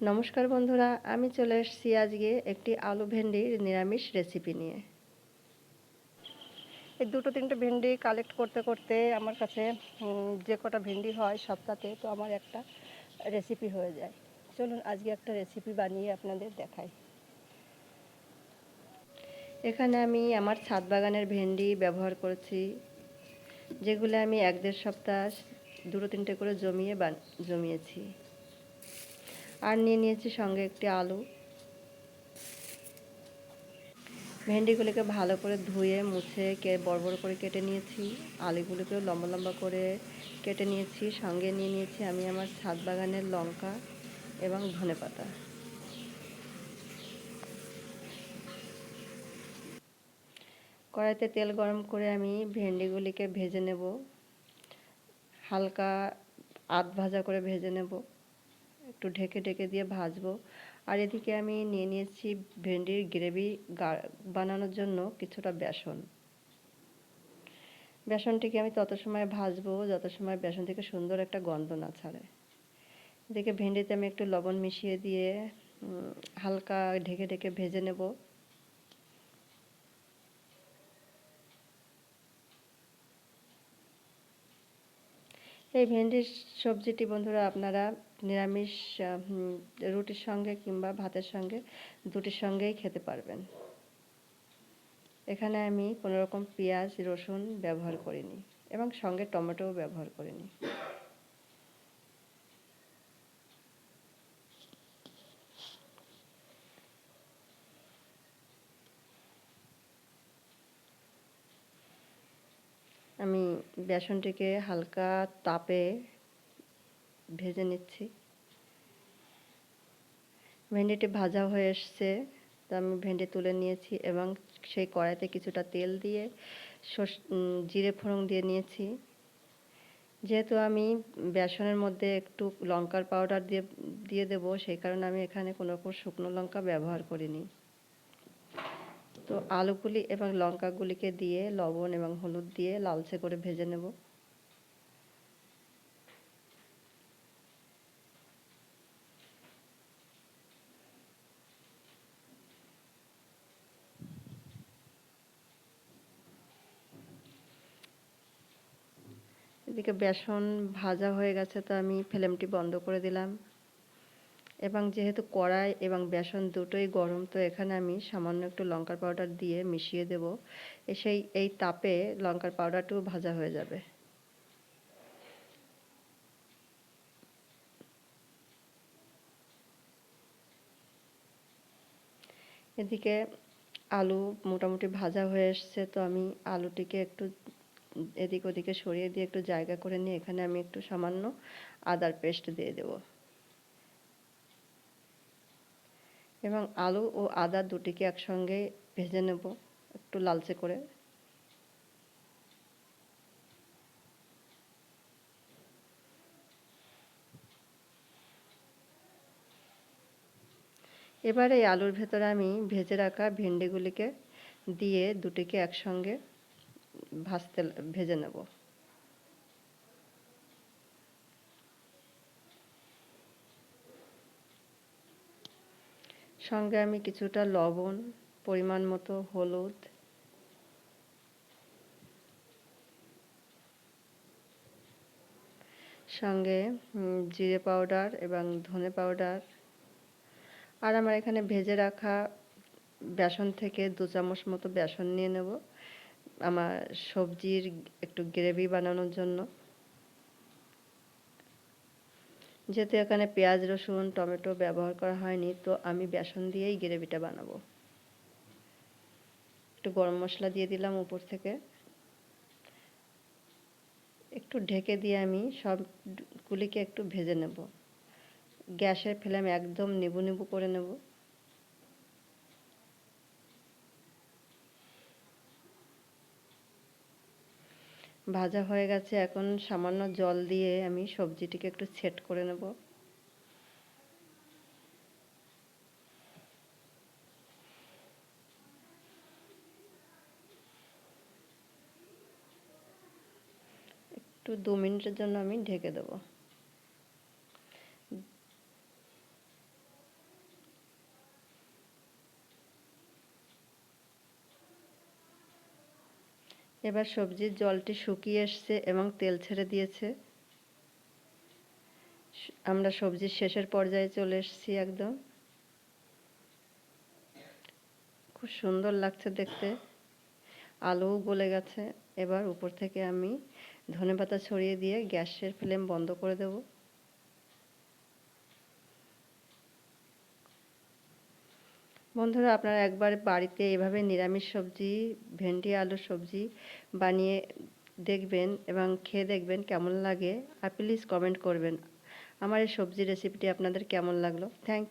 নমস্কার বন্ধুরা, আমি চলে এসেছি আজকে একটি আলু ভেন্ডির নিরামিষ রেসিপি নিয়ে। এই দুটো তিনটে ভেন্ডি কালেক্ট করতে করতে আমার কাছে যে কটা ভেন্ডি হয় সপ্তাহে তো আমার একটা রেসিপি হয়ে যায়। চলুন আজকে একটা রেসিপি বানিয়ে আপনাদের দেখাই। এখানে আমি আমার ছাদ বাগানের ভেন্ডি ব্যবহার করেছি, যেগুলো আমি এক দেড় সপ্তাহ দুটো তিনটে করে জমিয়ে জমিয়েছি। আর নিয়ে নিয়েছি সঙ্গে একটি আলু। ভেন্ডিগুলিকে ভালো করে ধুয়ে, মুছে, কে বড় বড় করে কেটে নিয়েছি। আলুগুলিকেও লম্বা লম্বা করে কেটে নিয়েছি। সঙ্গে নিয়ে নিয়েছি আমি আমার ছাদ বাগানের লঙ্কা এবং ধনেপাতা কড়াইতে তেল গরম করে আমি ভেন্ডিগুলিকে ভেজে নেব। হালকা আধ ভাজা করে ভেজে নেব। একটু ঢেকে ঢেকে দিয়ে ভাজবো। আর এদিকে আমি নিয়ে নিয়েছি ভেন্ডির গ্রেভি বানানোর জন্য কিছুটা বেসন। বেসনটিকে আমি তত সময় ভাজবো যত সময় বেসন থেকে সুন্দর একটা গন্ধ না ছাড়ে। এদিকে ভেন্ডিতে আমি একটু লবণ মিশিয়ে দিয়ে হালকা ঢেকে ঢেকে ভেজে নেব। এই ভেন্ডির সবজিটি বন্ধুরা আপনারা নিরামিষ রুটির সঙ্গে কিংবা ভাতের সঙ্গে দুটির সঙ্গেই খেতে পারবেন। এখানে আমি কোনো রকম পেঁয়াজ, রসুন ব্যবহার করিনি এবং সঙ্গে টমেটোও ব্যবহার করিনি। আমি বেসনটিকে হালকা তাপে ভেজে নিচ্ছি। ভেন্ডিটি ভাজা হয়ে এসছে, তো আমি ভেন্ডি তুলে নিয়েছি এবং সেই কড়াইতে কিছুটা তেল দিয়ে জিরে ফোড়ন দিয়ে নিয়েছি। যেহেতু আমি বেসনের মধ্যে একটু লঙ্কার পাউডার দিয়ে দিয়ে দেবো, সেই কারণে আমি এখানে কোনো রকম শুকনো লঙ্কা ব্যবহার করিনি। তো আলুগুলি এবং লঙ্কাগুলিকে দিয়ে, লবণ এবং হলুদ দিয়ে লালচে করে ভেজে নেব। এদিকে বেসন ভাজা হয়ে গেছে, তো আমি ফ্লেমটি বন্ধ করে দিলাম। এবং যেহেতু কড়াই এবং বেসন দুটোই গরম, তো এখানে আমি সামান্য একটু লঙ্কার পাউডার দিয়ে মিশিয়ে দেব। সেই, এই তাপে লঙ্কার পাউডারটাও ভাজা হয়ে যাবে। এদিকে আলু মোটামুটি ভাজা হয়ে এসছে, তো আমি আলুটিকে একটু এদিক ওদিকে সরিয়ে দিয়ে একটু জায়গা করে নিয়ে এখানে আমি একটু সামান্য আদার পেস্ট দিয়ে দেবো। এবং আলু ও আদা দুটিকে একসঙ্গে ভেজে নেব একটু লালচে করে। এবার এই আলুর ভেতরে আমি ভেজে রাখা ভেন্ডিগুলিকে দিয়ে দুটিকে একসঙ্গে ভাজতে ভেজে নেব। সঙ্গে আমি কিছুটা লবণ, পরিমাণ মতো হলুদ। সঙ্গে জিরে পাউডার এবং ধনে পাউডার। আর আমার এখানে ভেজে রাখা বেসন থেকে দু চামচ মতো বেসন নিয়ে নেব। আমার সবজির একটু গ্রেভি বানানোর জন্য। যেহেতু এখানে পেঁয়াজ, রসুন, টমেটো ব্যবহার করা হয়নি, তো আমি বেসন দিয়েই গ্রেভিটা বানাবো। একটু গরম মশলা দিয়ে দিলাম উপর থেকে। একটু ঢেকে দিয়ে আমি সবগুলিকে একটু ভেজে নেব। গ্যাসের ফ্লেম একদম নেবু নেবু করে নেব। ভাজা হয়ে গেছে, এখন সামান্য জল দিয়ে আমি সবজিটিকে একটু সেট করে নেব। একটু দু মিনিটের জন্য আমি ঢেকে দেবো। এবার সবজির জলটি শুকিয়ে এসছে এবং তেল ছেড়ে দিয়েছে। আমরা সবজির শেষের পর্যায়ে চলে এসেছি একদম। খুব সুন্দর লাগছে দেখতে। আলুও গলে গেছে। এবার উপর থেকে আমি ধনেপাতা ছড়িয়ে দিয়ে গ্যাসের ফ্লেম বন্ধ করে দেব। বন্ধুরা, আপনারা একবার বাড়িতে এভাবে নিরামিষ সবজি, ভেন্ডি, আলুর সবজি বানিয়ে দেখবেন এবং খেয়ে দেখবেন কেমন লাগে। আর প্লিজ কমেন্ট করবেন আমার এই সবজি রেসিপিটি আপনাদের কেমন লাগল। থ্যাংক